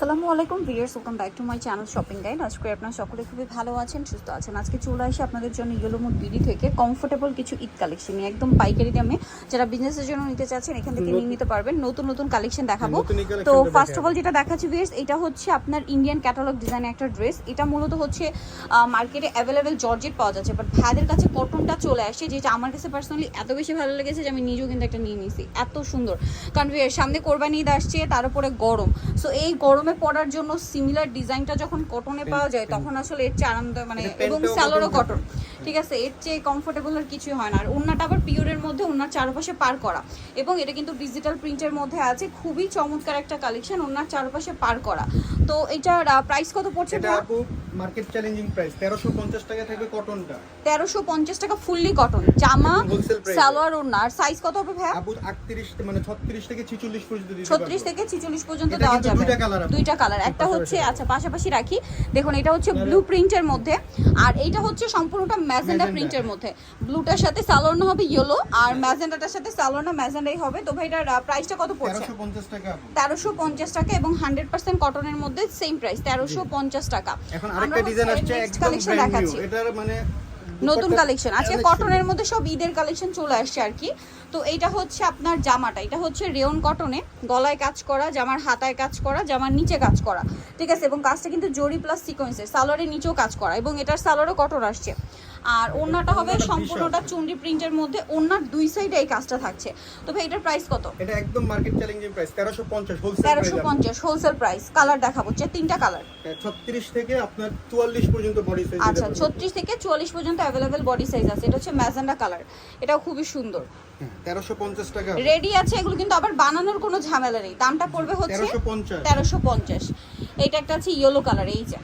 আসসালামু আলাইকুম viewers welcome back to my channel shopping guide. আজকে আপনারা সকলে খুবই ভালো আছেন সুস্থ আছেন। আজকে চলে আসি আপনাদের জন্য ইয়েলো মুড বিডি থেকে। কমফোর্টেবল কিছু ঈদ কালেকশন নিয়ে একদম পাইকারি দামে। যারা বিজনেসের জন্য নিতে চাচ্ছেন এখান থেকে নিয়ে নিতে পারবেন। নতুন নতুন কালেকশন দেখাবো। collection তো ফার্স্ট অফ অল যেটা দেখাচ্ছি ভিয়ার্স এটা হচ্ছে আপনার ইন্ডিয়ান ক্যাটালগ ডিজাইন একটা ড্রেস এটা মূলত হচ্ছে মার্কেটে অ্যাভেলেবেল জর্জেট পাওয়া যাচ্ছে। বাট ভাইদের কাছে কটনটা চলে আসে যেটা আমার কাছে পার্সোনালি এত বেশি ভালো লেগেছে যে আমি নিজেও কিন্তু একটা নিয়ে নিয়েছি। এত সুন্দর। কারণ সামনে কোরবানি ঈদ আসছে তার উপরে গরম। সো এই গরমে পড়ার জন্য সিমিলার ডিজাইনটা যখন কটনে পাওয়া যায় তখন আসলে এর চেয়ে আনন্দ মানে এবং স্যালোরও কটন ঠিক আছে এর চেয়ে কমফোর্টেবল আর কিছুই হয় না। আর ওন্নাটা আবার পিওরের মধ্যে ওনার চারপাশে পার করা। এবং এটা কিন্তু ডিজিটাল প্রিন্টের মধ্যে আছে। খুবই চমৎকার একটা কালেকশন ওনার চারপাশে পার করা। তো এটার প্রাইস কত পড়ছে মার্কেট চ্যালেঞ্জিং প্রাইস 1350 টাকা থাকবে কটনটা। তেরোশো পঞ্চাশ টাকা ফুললি কটন। জামা সালোয়ার ওনার সাইজ কত হবে ভাইয়া? আপু 38 মানে 36 থেকে 46 পর্যন্ত দিতে ছত্রিশ পারব। থেকে ছিচল্লিশ পর্যন্ত দেওয়া যাবে। দুইটা আছে। দুইটা কালার একটা হচ্ছে আচ্ছা পাশাপাশি রাখি। দেখুন এটা হচ্ছে ব্লু প্রিন্টের মধ্যে। আর এইটা হচ্ছে সম্পূর্ণটা ম্যাজেন্ডা প্রিন্টের মধ্যে। ব্লুটার সাথে সালোয়ার হবে ইয়েলো আর ম্যাজেন্ডাটার সাথে সালোয়ার ম্যাজেন্ডাই হবে। তো ভাই এটার প্রাইসটা কত পড়ছে? 1350 টাকা আপু তেরোশো পঞ্চাশ টাকা এবং হান্ড্রেড পার্সেন্ট কটনের মধ্যে সেম প্রাইস তেরোশো পঞ্চাশ টাকা। এখন আরেকটা ডিজাইন আসছে একদম কালেকশন দেখাচ্ছি। এটার মানে নতুন কালেকশন আজকে কটন কটনের মধ্যে সব ঈদের কালেকশন চলে আসছে আর কি। তো এইটা হচ্ছে আপনার জামাটা। এটা হচ্ছে রেওন কটনে গলায় কাজ করা জামার হাতায় কাজ করা জামার নিচে কাজ করা। ঠিক আছে? এবং কাজটা কিন্তু জরি প্লাস সিকোয়েন্সের সালোয়ারের নিচেও কাজ করা। এবং এটার সালোয়ারও কটন আসছে। আর ওড়নাটা হবে সম্পূর্ণটা। চুন্ডি প্রিন্টের মধ্যে ওড়নার দুই সাইডে এই কাজটা থাকছে। তো ভাই এটার প্রাইস কত? এটা একদম মার্কেট চ্যালেঞ্জিং প্রাইস 1350 হোলসেল তেরোশো পঞ্চাশ হোলসেল প্রাইস কালার দেখাবো হচ্ছে তিনটা কালার 36 থেকে আপনার 44 পর্যন্ত বডি সাইজ আচ্ছা ছত্রিশ থেকে চুয়াল্লিশ পর্যন্ত অ্যাভেলেবেল বডি সাইজ আছে। এটা হচ্ছে ম্যাজেন্ডা কালার এটাও খুবই সুন্দর। 1350 টাকা। রেডি আছে এগুলো কিন্তু আবার বানানোর কোনো ঝামেলা নেই। দামটা পড়বে হচ্ছে 1350 তেরোশো পঞ্চাশ। এটা একটা আছে ইয়েলো কালার এই যে।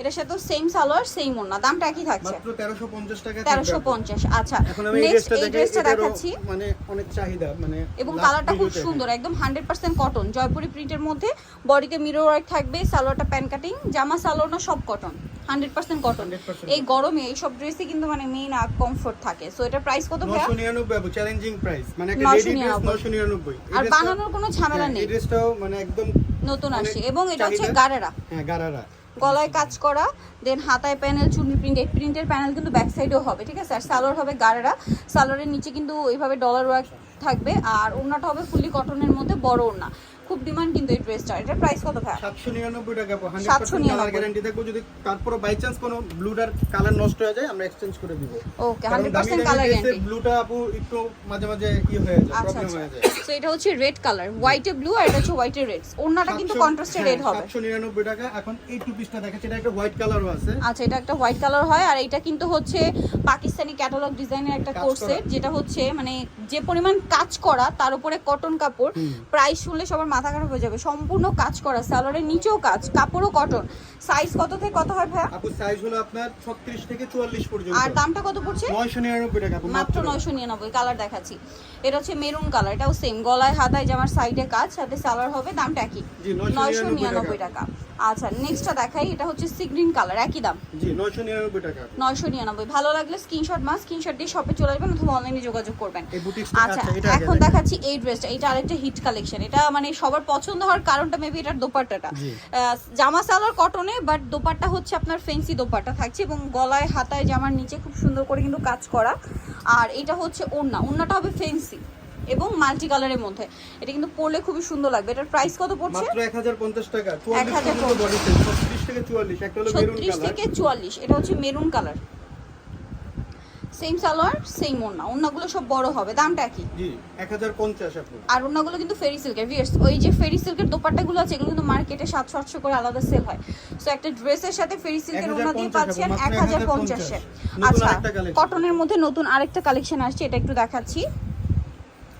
এটার সাথে সেম সালোয়ার সেম ওড়না। দামটা একই থাকছে। মাত্র 1350 টাকা তেরোশো পঞ্চাশ আচ্ছা। এখন আমি এই নেক্সট ড্রেসটা এই ড্রেসটা দেখাচ্ছি। মানে অনেক চাহিদা মানে এবং কালারটা খুব সুন্দর একদম হান্ড্রেড পার্সেন্ট কটন জয়পুরি প্রিন্টের মধ্যে বডিতে মিরর ওয়ার্ক থাকবে সালোয়ারটা প্যান কাটিং জামা সালোয়ার না সব কটন হান্ড্রেড পার্সেন্ট কটন এই গরমে এই সব ড্রেসই কিন্তু মানে মেইন কমফোর্ট থাকে। সো এটার প্রাইস কত ভাইয়া? 999 আপু চ্যালেঞ্জিং প্রাইস মানে একটা 999 রেডি ড্রেস 999 আর বানানোর কোনো ঝামেলা হ্যাঁ, নেই। এই ড্রেসটাও মানে একদম নতুন আসছে। এবং এটা হচ্ছে। গারেরা হ্যাঁ গারারা গলায় কাজ করা দেন হাতায় প্যানেল চুনি প্রিন্ট এই প্রিন্টের প্যানেল কিন্তু ব্যাক সাইডেও হবে, ঠিক আছে? আর সালোয়ার হবে গাড়েরা সালোয়ারের নিচে কিন্তু এইভাবে ডলার ওয়ার্ক থাকবে, আর ওড়নাটা হবে ফুলি কটনের মধ্যে বড় ওড়না। খুব ডিমান্ড কিন্তু এই ড্রেসটা এটার প্রাইস কত ভাই? 799 টাকা আপু 100% 799 কালার গ্যারান্টি থাকবে যদি তারপরে বাই চান্স কোনো ব্লুটার কালার নষ্ট হয়ে যায় আমরা এক্সচেঞ্জ করে দিব। Okay hundred percent colour guarantee ব্লুটা আপু একটু মাঝে মাঝে কি হয়ে যায় আচ্ছা প্রবলেম আচ্ছা। হয়ে যায়। তো এটা হচ্ছে রেড কালার হোয়াইটে ব্লু আর এটা হচ্ছে হোয়াইটে রেড ওড়নাটা কিন্তু 700 কন্ট্রাস্টে হ্যাঁ, রেড হবে 799 টাকা এখন এই টু পিসটা দেখাচ্ছি এটা একটা হোয়াইট কালারও আছে। আচ্ছা এটা একটা হোয়াইট কালার হয় আর এটা কিন্তু হচ্ছে পাকিস্তানি ক্যাটালগ ডিজাইনের একটা কোর্সেট যেটা হচ্ছে মানে যে পরিমাণ কাজ করা তার উপরে কটন কাপড় প্রাইস শুনলে সবার মাথা খারাপ হয়ে যাবে। সম্পূর্ণ কাজ করা সালোয়ারের নিচেও কাজ কাপড়ও কটন সাইজ কত থেকে কত হয় ভাইয়া? আপু সাইজ হলো আপনার 36 থেকে 44 পর্যন্ত। আর দামটা কত পড়ছে? 999 টাকা মাত্র। নয়শো নিরানব্বই কালার দেখাচ্ছি। এটা হচ্ছে মেরুন কালার এটাও সেম গলায় হাতায় জামার সাইডে কাজ সাথে সালোয়ার হবে দামটা কি জি নয়শো 999 নিরানব্বই টাকা। আচ্ছা নেক্সটটা দেখাই এটা হচ্ছে সি গ্রিন কালার একই দাম। জি 999 টাকা। নয়শো নিরানব্বই। ভালো লাগলে স্ক্রিনশট মা স্ক্রিনশট দিয়ে শপে চলে আসবেন অথবা অনলাইনে যোগাযোগ করবেন। আচ্ছা আচ্ছা এখন দেখাচ্ছি এই ড্রেসটা এটা আরেকটা হিট কালেকশন এটা মানে সবার পছন্দ হওয়ার কারণটা মেবি এটার দোপাট্টাটা। জামা সালোয়ার কটনে বাট দোপাট্টা হচ্ছে আপনার ফেন্সি দোপাট্টা থাকছে এবং গলায় হাতায় জামার নিচে খুব সুন্দর করে কিন্তু কাজ করা। আর এটা হচ্ছে ওড়না ওড়নাটা হবে ফেন্সি এবং মাল্টি কালারের মধ্যে। এটা কিন্তু পরলে খুবই সুন্দর লাগবে। এটার প্রাইস কত পড়ছে? মাত্র 1050 টাকা। 44 1050 পর্যন্ত বডি সাইজ 36 থেকে 44 একটা হলো মেরুন কালার থেকে চুয়াল্লিশ। এটা হচ্ছে maroon colour same salwar same ওড়নাগুলো সব বড় হবে। দামটা কি? জি 1050 আপু আর কিন্তু ফেরি সিল্কের ওই যে ফেরি সিল্কের দোপাট্টাগুলো আছে এগুলো কিন্তু মার্কেটে সাতশো আটশো করে আলাদা সেল হয়। সো একটা ড্রেসের সাথে ফেরি সিল্কের ওড়না দিয়ে পাচ্ছেন এক হাজার পঞ্চাশে। 1050 নতুন আচ্ছা কটনের মধ্যে নতুন আরেকটা কালেকশন আসছে। এটা একটু দেখাচ্ছি।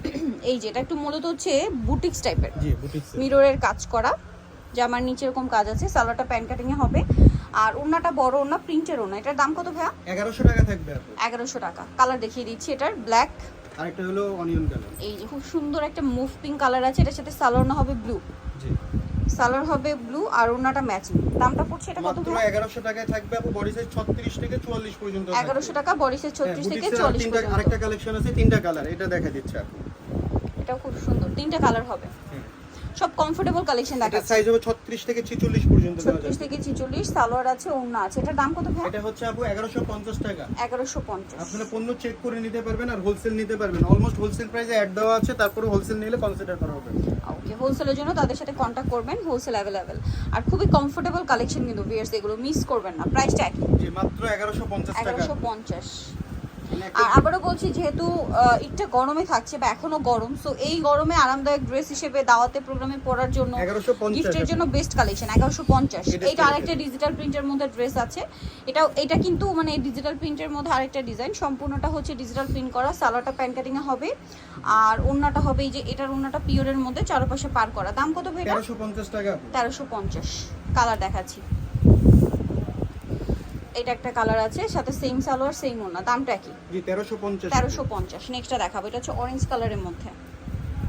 এই যে এটা একটু মূলত হচ্ছে বুটিক্স টাইপের। মিররের কাজ করা জামার নিচে এরকম কাজ আছে সালোয়ারটা প্যান কাটিং এ হবে। আর ওনাটা বড় ওড়না প্রিন্টের ওনা এটার দাম কত ভাইয়া? 1100 টাকা থাকবে আপু এগারোশো টাকা। কালার দেখিয়ে দিচ্ছি এটার ব্ল্যাক আরেকটা হলো অনিয়ন কালার এই যে খুব সুন্দর একটা মুভ পিঙ্ক কালার আছে এটার সাথে সালোয়ার না হবে ব্লু জি। সালোয়ার হবে ব্লু আর ওড়নাটা ম্যাচিং দামটা পড়ছে এটা কত মাত্র 1100 টাকায় থাকবে আপু বডি সাইজ 36 থেকে 44 পর্যন্ত থাকবে। এগারোশো টাকা বডিসের হ্যাঁ, ছত্রিশ থেকে বুটিক্সের আর চল্লিশ তিনটা পর্যন্ত। আরেকটা কালেকশন আছে তিনটা কালার এটা দেখা দিচ্ছে আপু এটাও খুব সুন্দর। তিনটা কালার হবে। সব কমফোর্টেবল কালেকশন এটা সাইজ হবে 36 থেকে 46 পর্যন্ত দেওয়া ছত্রিশ যাবে। থেকে ছিচল্লিশ সালোয়ার আছে ওড়না আছে। এটার দাম কত ভাই? এটা হচ্ছে আপু 1150 টাকা। এগারোশো পঞ্চাশ। আপনারা পণ্য চেক করে নিতে পারবেন আর হোলসেল নিতে পারবেন। অলমোস্ট হোলসেল প্রাইসে অ্যাড দেওয়া আছে তারপরে হোলসেল নিলে কনসিডার করা হবে। ওকে হোলসেলের জন্য তাদের সাথে কন্ট্যাক্ট করবেন হোলসেল অ্যাভেলেবেল আর খুবই কমফোর্টেবল কালেকশন কিন্তু বিয়ার্স এগুলো মিস করবেন না। প্রাইসটা একই। জি মাত্র 1150 টাকা। এগারোশো পঞ্চাশ। মানে একটা- আর আবারও বলছি যেহেতু একটু গরমে থাকছে বা এখনও গরম সো এই গরমে আরামদায়ক ড্রেস হিসেবে দাওয়াতে প্রোগ্রামে পরার জন্য গিফটের জন্য বেস্ট কালেকশন এগারোশো পঞ্চাশ। এটা আরেকটা ডিজিটাল প্রিন্টের মধ্যে ড্রেস আছে। এটা এটা কিন্তু মানে ডিজিটাল প্রিন্টের মধ্যে আরেকটা ডিজাইন সম্পূর্ণটা হচ্ছে ডিজিটাল প্রিন্ট করা সালোয়ারটা প্যান কাটিং হবে। আর ওন্নাটা হবে এই যে এটার ওন্নাটা পিওরের মধ্যে চারপাশে পার করা। দাম কত ভাই এটা? 1350 টাকা। তেরোশো পঞ্চাশ। কালার দেখাচ্ছি। এটা একটা কালার আছে সাথে সেম সালোয়ার সেম ওনা দামটা কি জি 1350 তেরোশো পঞ্চাশ নেক্সটটা দেখাবো এটা হচ্ছে অরেঞ্জ কালারের মধ্যে।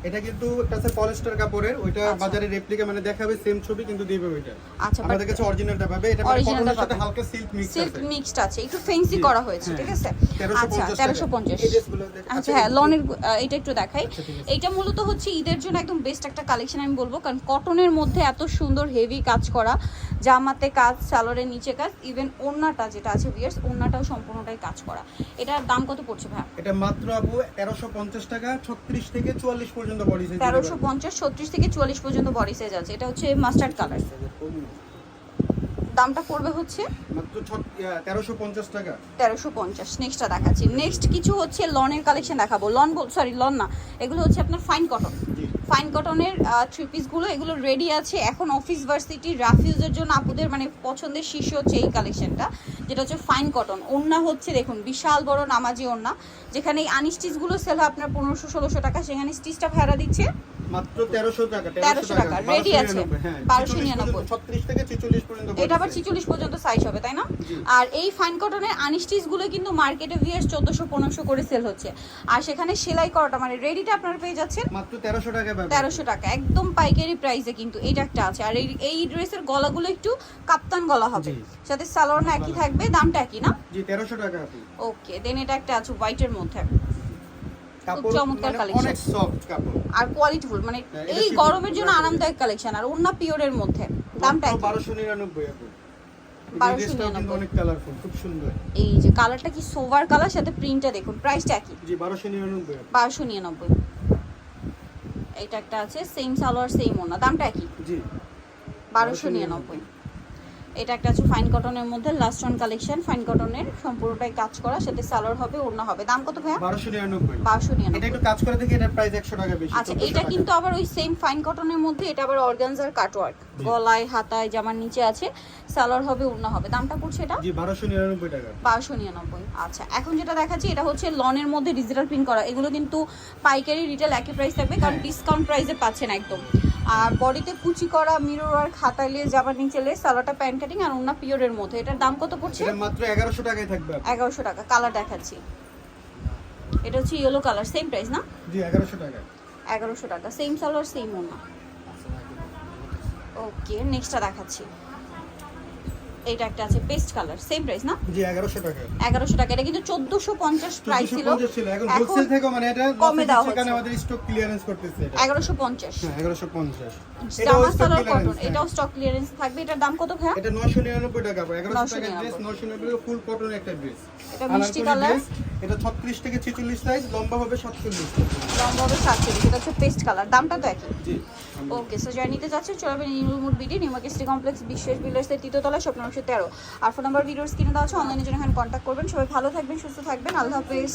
এটা কিন্তু আছে পলিস্টার কাপড়ের ওইটা আচ্ছা। বাজারে রেপ্লিকা মানে দেখাবে সেম ছবি কিন্তু দিবে ওইটা। আচ্ছা আমাদের কাছে অরিজিনালটা পাবে এটা মানে কটনের সাথে হালকা সিল্ক মিক্স সিল্ক মিক্সড আছে একটু ফেন্সি করা হয়েছে হ্যাঁ। ঠিক আছে? 1350 আচ্ছা টাকা। তেরোশো পঞ্চাশ। এই ড্রেসগুলো দেখ- আচ্ছা আচ্ছা, হ্যাঁ লনের এটা একটু দেখাই। আচ্ছা, আছে। এইটা মূলত হচ্ছে ঈদের জন্য একদম বেস্ট একটা কালেকশন আমি বলব কারণ কটনের মধ্যে এত সুন্দর হেভি কাজ করা জামাতে কাজ সালোয়ারের নিচে কাজ ইভেন ওড়নাটা যেটা আছে বিয়ার্স ওড়নাটাও সম্পূর্ণটাই কাজ করা। এটার দাম কত পড়ছে ভাই এটা মাত্র আপু 1350 টাকা 36 থেকে 44 পর্যন্ত বডি সাইজ তেরোশো পঞ্চাশ ছত্রিশ থেকে চুয়াল্লিশ পর্যন্ত বডি সাইজ আছে। এটা হচ্ছে মাস্টার্ড কালার দামটা পড়বে হচ্ছে? মাত্র 1350 টাকা। তেরোশো পঞ্চাশ নেক্সটটা দেখাচ্ছি। নেক্সট কিছু হচ্ছে লনের কালেকশন দেখাবো। লন সরি লন না। এগুলো হচ্ছে আপনার ফাইন কটন ফাইন কটনের থ্রি পিসগুলো এগুলো রেডি আছে। এখন অফিস ভার্সিটি রাফিউজের জন্য আপুদের মানে পছন্দের শীর্ষ হচ্ছে এই কালেকশনটা যেটা হচ্ছে ফাইন কটন ওড়না হচ্ছে, দেখুন, বিশাল বড় নামাজি ওড়না, যেখানে এই আনিস্টিচগুলো সেল হয় আপনার পনেরোশো, ষোলোশো টাকা, সেখানে স্টিচটা ভাড়া দিচ্ছে। মাত্র 1300 টাকা 1300 টাকা, ready আছে। 1299 36 থেকে 46 পর্যন্ত এটা আবার size। ছিচল্লিশ পর্যন্ত সাইজ হবে তাই না? আর এই ফাইন কটনের আনস্টিচগুলো কিন্তু মার্কেটে ভিএস করে সেল হচ্ছে। আর সেখানে সেলাই করাটা মানে রেডিটা আপনারা পেয়ে যাচ্ছেন। মাত্র 1300 টাকা তেরোশো একদম পাইকারি প্রাইসে কিন্তু এইটা একটা আছে। আর এই এই ড্রেসের গলাগুলো একটু কাপ্তান গলা হবে। সাথে সালোয়ার একই থাকবে দামটা একই না? জি 1300 টাকা ওকে দেন এটা একটা আছে হোয়াইটের মধ্যে। কাপড় চমৎকার মানে collection। অনেক সফট কাপড়। আর কোয়ালিটি ফুল মানে হ্যাঁ, এই গরমের জন্য আরামদায়ক কালেকশন আর অন্য পিওরের মধ্যে দামটা একই। 1299 এই 1299 যে কালারটা কি সোভার কালার সাথে প্রিন্টটা দেখুন প্রাইসটা একই। জি 1299 আপু বারোশো নিরানব্বই। এইটা একটা আছে সেম সালোয়ার সেম ওনা দামটা একই। জি। বারোশো নিরানব্বই। এটা একটা আছে ফাইন কটনের মধ্যে লাস্ট ওয়ান কালেকশন ফাইন কটনের সম্পূর্ণটাই কাজ করা সাথে সালোয়ার হবে ওড়না হবে। দাম কত ভাইয়া? 1299 বারোশো এটা একটু কাজ করে দেখি এটার প্রাইস 100 টাকা বেশি আচ্ছা এটা কিন্তু আবার ওই সেম ফাইন কটনের মধ্যে এটা আবার অর্গানজার কাটওয়ার্ক গলায় হাতায় জামার নিচে আছে সালোয়ার হবে ওড়না হবে। দামটা পড়ছে এটা? জি 1299 টাকা। বারোশো নিরানব্বই আচ্ছা। এখন যেটা দেখাচ্ছি এটা হচ্ছে লনের মধ্যে ডিজিটাল প্রিন্ট করা। এগুলো কিন্তু পাইকারি রিটেল একই প্রাইস থাকবে কারণ হ্যাঁ। ডিসকাউন্ট প্রাইসে পাচ্ছেন একদম। আর বডিতে কুচি করা মিরর আর খাতায় লেস যাবার নিচে লেস সালোয়ারটা প্যান্ট কাটিং আর ওনা পিওরের মধ্যে। এটার দাম কত পড়ছে? এটা মাত্র 1100 টাকায় থাকবে। আপু। এগারোশো টাকা। কালার দেখাচ্ছি। এটা হচ্ছে ইয়েলো কালার সেম প্রাইস না? জি 1100 টাকা 1100 টাকা। সেম সালোয়ার সেম ওনা ওকে নেক্সটটা দেখাচ্ছি। এটা একটা আছে পেস্ট কালার সেম প্রাইস না? জি 1100 টাকা। 1100 টাকা। এটা কিন্তু চোদ্দোশো পঞ্চাশ প্রাইস ছিল। 1450 ছিল। এখন এখন হোলসেল থেকে মানে এটা কমে দাও সেখানে আমাদের স্টক ক্লিয়ারেন্স করতেছে এটা। এগারোশো পঞ্চাশ। হ্যাঁ 1150 জামা সালোয়ার কটন হ্যাঁ। এটাও স্টক ক্লিয়ারেন্স থাকবে। এটার দাম কত ভাইয়া? এটা 999 টাকা। আপু 1100 টাকা ড্রেস 999 ফুল কটন একটা ড্রেস এটা মিষ্টি কালার এটা 36 থেকে 46 সাইজ লম্বা হবে 47 লম্বা হবে সাতচল্লিশ এটা হচ্ছে পেস্ট কালার দামটা তো একই। জি। ওকে সো যারা নিতে চলে new new mood BD new market complex বিশ্বেষ বিলাসের তৃতীয়তলা স্বপ্ন নম্বর তেরো। আর ফোন নাম্বার ভিডিওর কিনে দেওয়া আছে অনলাইনে জন্য এখানে কন্ট্যাক্ট করবেন। সবাই ভালো থাকবেন সুস্থ থাকবেন। আল্লাহ হাফেজ।